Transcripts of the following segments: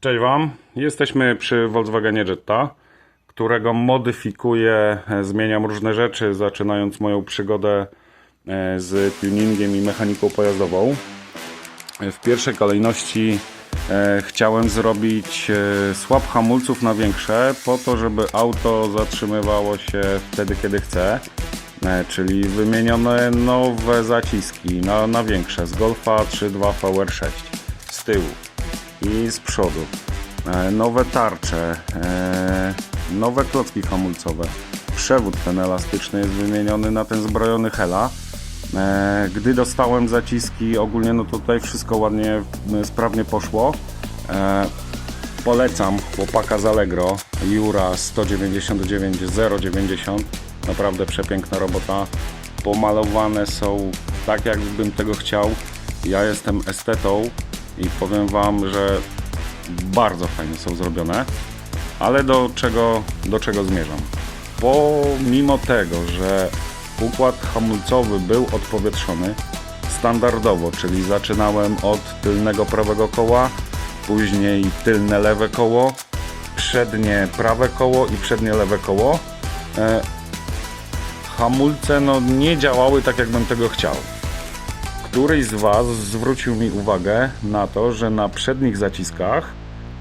Cześć Wam. Jesteśmy przy Volkswagenie Jetta, którego modyfikuję, e, zmieniam różne rzeczy, zaczynając moją przygodę e, z tuningiem i mechaniką pojazdową. E, W pierwszej kolejności chciałem zrobić słab hamulców na większe, po to, żeby auto zatrzymywało się wtedy, kiedy chce. Czyli wymienione nowe zaciski na, na większe z Golfa 3.2 VR6 z tyłu i z przodu. E, Nowe tarcze, e, nowe klocki hamulcowe. Przewód ten elastyczny jest wymieniony na ten zbrojony Hela. E, Gdy dostałem zaciski, ogólnie no tutaj wszystko ładnie, sprawnie poszło. Polecam chłopaka z Allegro, Jura 199 090. Naprawdę przepiękna robota. Pomalowane są tak, jakbym tego chciał. Ja jestem estetą i powiem Wam, że bardzo fajnie są zrobione. Ale do czego, do czego zmierzam? Pomimo tego, że układ hamulcowy był odpowietrzony standardowo, czyli zaczynałem od tylnego prawego koła, później tylne lewe koło, przednie prawe koło i przednie lewe koło. E, hamulce no, nie działały tak, jakbym tego chciał. Któryś z Was zwrócił mi uwagę na to, że na przednich zaciskach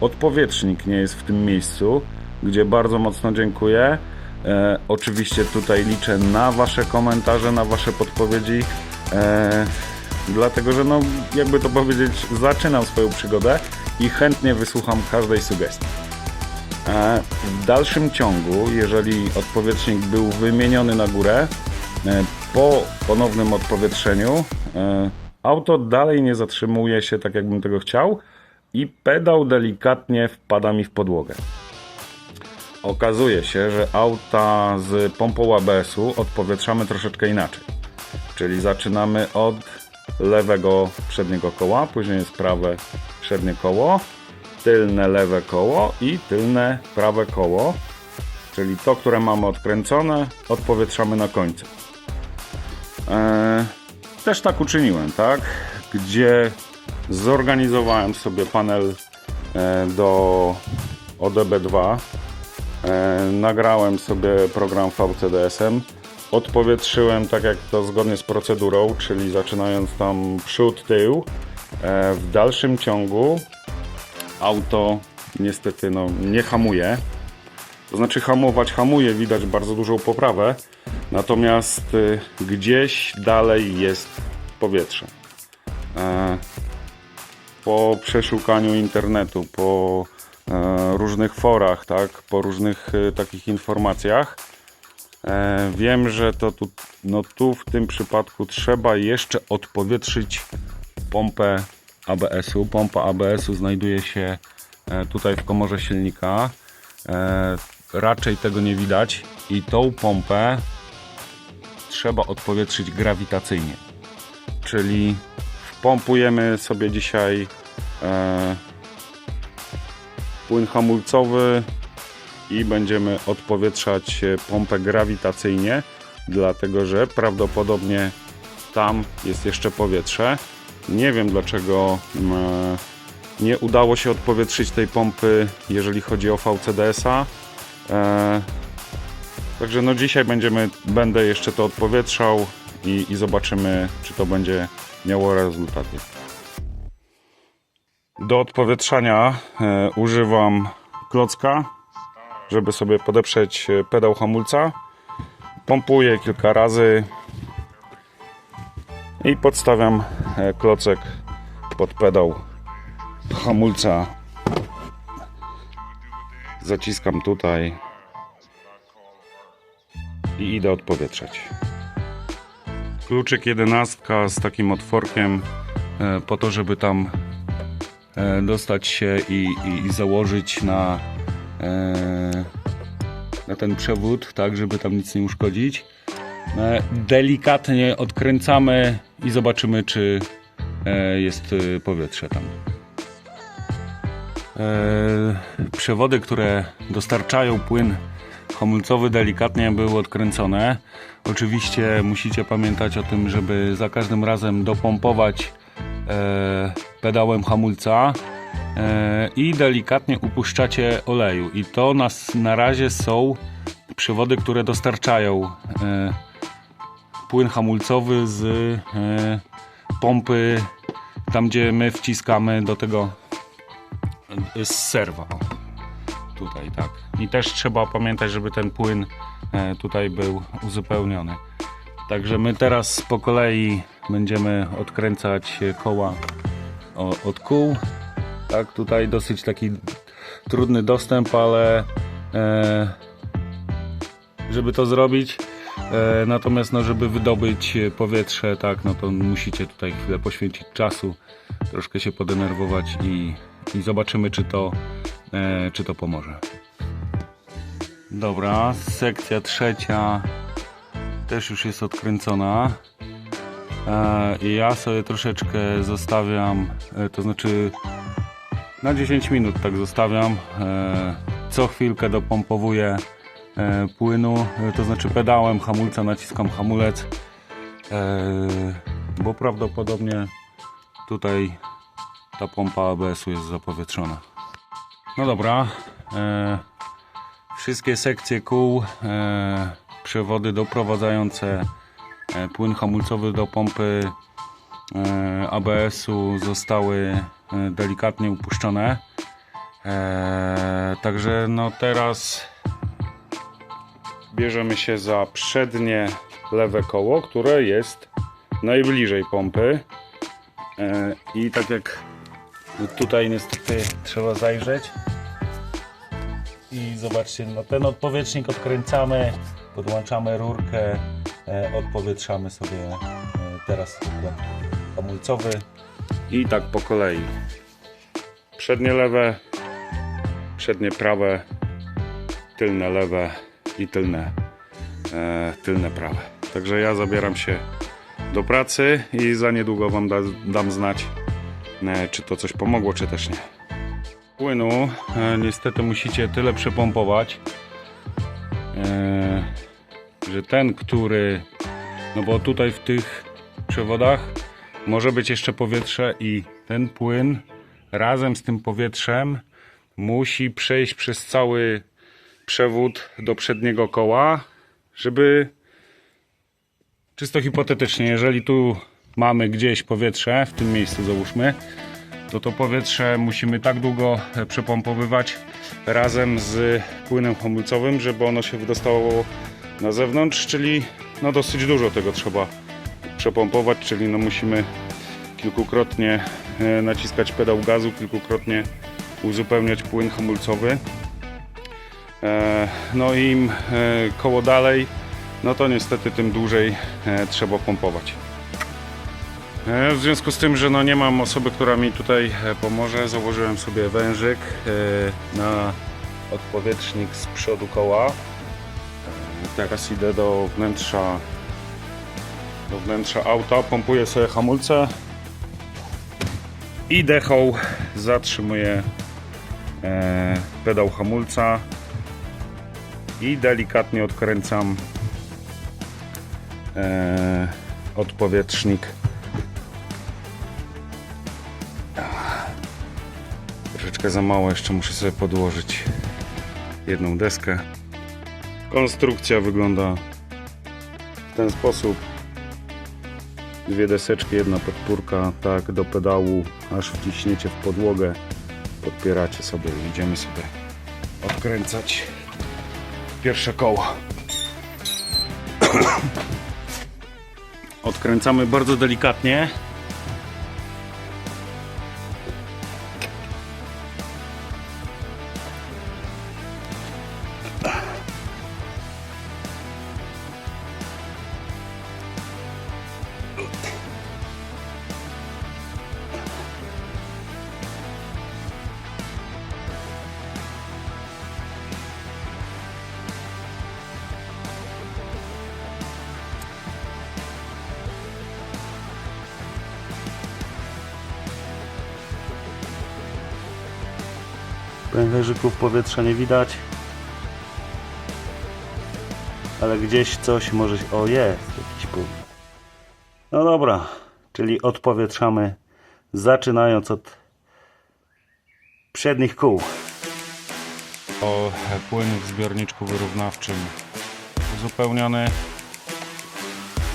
odpowietrznik nie jest w tym miejscu, gdzie bardzo mocno dziękuję. E, oczywiście tutaj liczę na Wasze komentarze, na Wasze podpowiedzi, e, dlatego że, no, jakby to powiedzieć, zaczynam swoją przygodę i chętnie wysłucham każdej sugestii. E, W dalszym ciągu, jeżeli odpowietrznik był wymieniony na górę, e, po ponownym odpowietrzeniu e, auto dalej nie zatrzymuje się tak, jakbym tego chciał i pedał delikatnie wpada mi w podłogę. Okazuje się, że auta z pompą ABS-u odpowietrzamy troszeczkę inaczej. Czyli zaczynamy od lewego przedniego koła, później jest prawe przednie koło, tylne lewe koło i tylne prawe koło, czyli to, które mamy odkręcone, odpowietrzamy na końcu. Eee, też tak uczyniłem, tak? Gdzie zorganizowałem sobie panel e, do ODB2, e, nagrałem sobie program VCDS-em, odpowietrzyłem tak jak to zgodnie z procedurą, czyli zaczynając tam przód, tył. E, w dalszym ciągu auto niestety no, nie hamuje. To znaczy hamować hamuje, widać bardzo dużą poprawę, natomiast y, gdzieś dalej jest powietrze. E, po przeszukaniu internetu, po e, różnych forach, tak, po różnych e, takich informacjach, e, wiem, że to tu, no tu w tym przypadku trzeba jeszcze odpowietrzyć pompę ABS-u. Pompa ABS-u znajduje się e, tutaj w komorze silnika. E, raczej tego nie widać i tą pompę trzeba odpowietrzyć grawitacyjnie. Czyli wpompujemy sobie dzisiaj e, płyn hamulcowy i będziemy odpowietrzać pompę grawitacyjnie, dlatego że prawdopodobnie tam jest jeszcze powietrze. Nie wiem dlaczego m, e, nie udało się odpowietrzyć tej pompy, jeżeli chodzi o VCDS-a. E, Także no dzisiaj będziemy, będę jeszcze to odpowietrzał i, i zobaczymy, czy to będzie miało rezultaty. Do odpowietrzania e, używam klocka, żeby sobie podeprzeć e, pedał hamulca. Pompuję kilka razy i podstawiam e, klocek pod pedał hamulca. Zaciskam tutaj i idę odpowietrzać. Kluczyk 11 z takim otworkiem e, po to, żeby tam e, dostać się i, i, i założyć na, e, na ten przewód, tak, żeby tam nic nie uszkodzić. Delikatnie odkręcamy i zobaczymy, czy jest powietrze tam. E, Przewody, które dostarczają płyn hamulcowy delikatnie były odkręcone. Oczywiście musicie pamiętać o tym, żeby za każdym razem dopompować e, pedałem hamulca e, i delikatnie upuszczacie oleju. I to nas na razie są przewody, które dostarczają płyn hamulcowy z pompy, tam gdzie my wciskamy do tego z serwa. O, Tutaj, tak. I też trzeba pamiętać, żeby ten płyn e, tutaj był uzupełniony. Także my teraz po kolei będziemy odkręcać koła od kół. Tak, tutaj dosyć taki trudny dostęp, ale e, żeby to zrobić, e, natomiast no, żeby wydobyć powietrze, tak, no to musicie tutaj chwilę poświęcić czasu, troszkę się podenerwować i, i zobaczymy, czy to, e, czy to pomoże. Dobra, sekcja trzecia też już jest odkręcona. E, ja sobie troszeczkę zostawiam, e, to znaczy na 10 minut tak zostawiam. E, Co chwilkę dopompowuję e, płynu, e, to znaczy pedałem hamulca naciskam hamulec, e, bo prawdopodobnie tutaj ta pompa ABS-u jest zapowietrzona. No dobra, e, wszystkie sekcje kół, e, przewody doprowadzające e, płyn hamulcowy do pompy e, ABS-u zostały e, delikatnie upuszczone. E, Także no teraz bierzemy się za przednie lewe koło, które jest najbliżej pompy. E, I tak jak tutaj niestety trzeba zajrzeć. I zobaczcie, no ten odpowietrznik odkręcamy, podłączamy rurkę, e, odpowietrzamy sobie e, teraz hamulcowy. I tak po kolei. Przednie lewe, przednie prawe, tylne lewe i tylne, e, tylne prawe. Także ja zabieram się do pracy i za niedługo Wam da, dam znać, czy to coś pomogło, czy też nie. Płynu e, niestety musicie tyle przepompować, e, że ten, który, no bo tutaj w tych przewodach może być jeszcze powietrze i ten płyn razem z tym powietrzem musi przejść przez cały przewód do przedniego koła, żeby czysto hipotetycznie, jeżeli tu mamy gdzieś powietrze, w tym miejscu załóżmy, to to powietrze musimy tak długo e, przepompowywać razem z płynem hamulcowym, żeby ono się wydostało na zewnątrz, czyli no dosyć dużo tego trzeba przepompować, czyli no musimy kilkukrotnie e, naciskać pedał gazu, kilkukrotnie uzupełniać płyn hamulcowy. E, No im koło dalej, no to niestety tym dłużej trzeba pompować. E, W związku z tym, że no nie mam osoby, która mi tutaj e, pomoże, założyłem sobie wężyk e, na odpowietrznik z przodu koła. Teraz idę do wnętrza do wnętrza auta, pompuję sobie hamulce i dechą zatrzymuję pedał hamulca i delikatnie odkręcam odpowietrznik Troszeczkę za mało, jeszcze muszę sobie podłożyć jedną deskę. Konstrukcja wygląda w ten sposób. Dwie deseczki, jedna podpórka, tak do pedału, aż wciśniecie w podłogę, podpieracie sobie i idziemy sobie odkręcać pierwsze koło. Odkręcamy bardzo delikatnie. Pęcherzyków powietrza nie widać. Ale gdzieś coś może... O, jest jakiś płyn. No dobra, czyli odpowietrzamy zaczynając od przednich kół. O płyn w zbiorniczku wyrównawczym uzupełniony.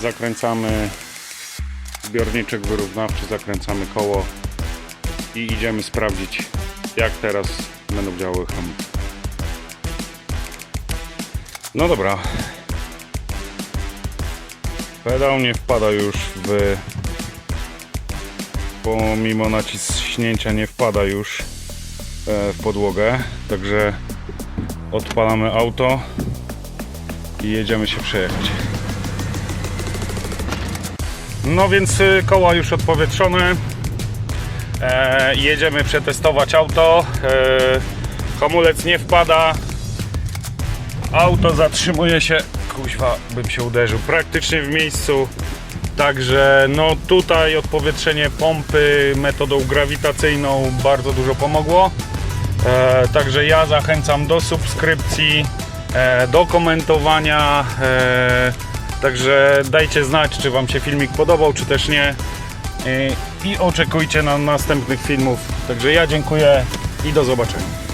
Zakręcamy zbiorniczek wyrównawczy, zakręcamy koło i idziemy sprawdzić jak teraz będą działały hamulce. No dobra. Pedał nie wpada już w pomimo naciśnięcia nie wpada już e, w podłogę, także odpalamy auto i jedziemy się przejechać. No więc y, koła już odpowietrzone. E, jedziemy przetestować auto. E, hamulec nie wpada. Auto zatrzymuje się. Kuźwa, bym się uderzył praktycznie w miejscu. Także no tutaj odpowietrzenie pompy metodą grawitacyjną bardzo dużo pomogło. E, także ja zachęcam do subskrypcji, e, do komentowania. E, także dajcie znać, czy Wam się filmik podobał, czy też nie. I oczekujcie na następnych filmów. Także ja dziękuję i do zobaczenia.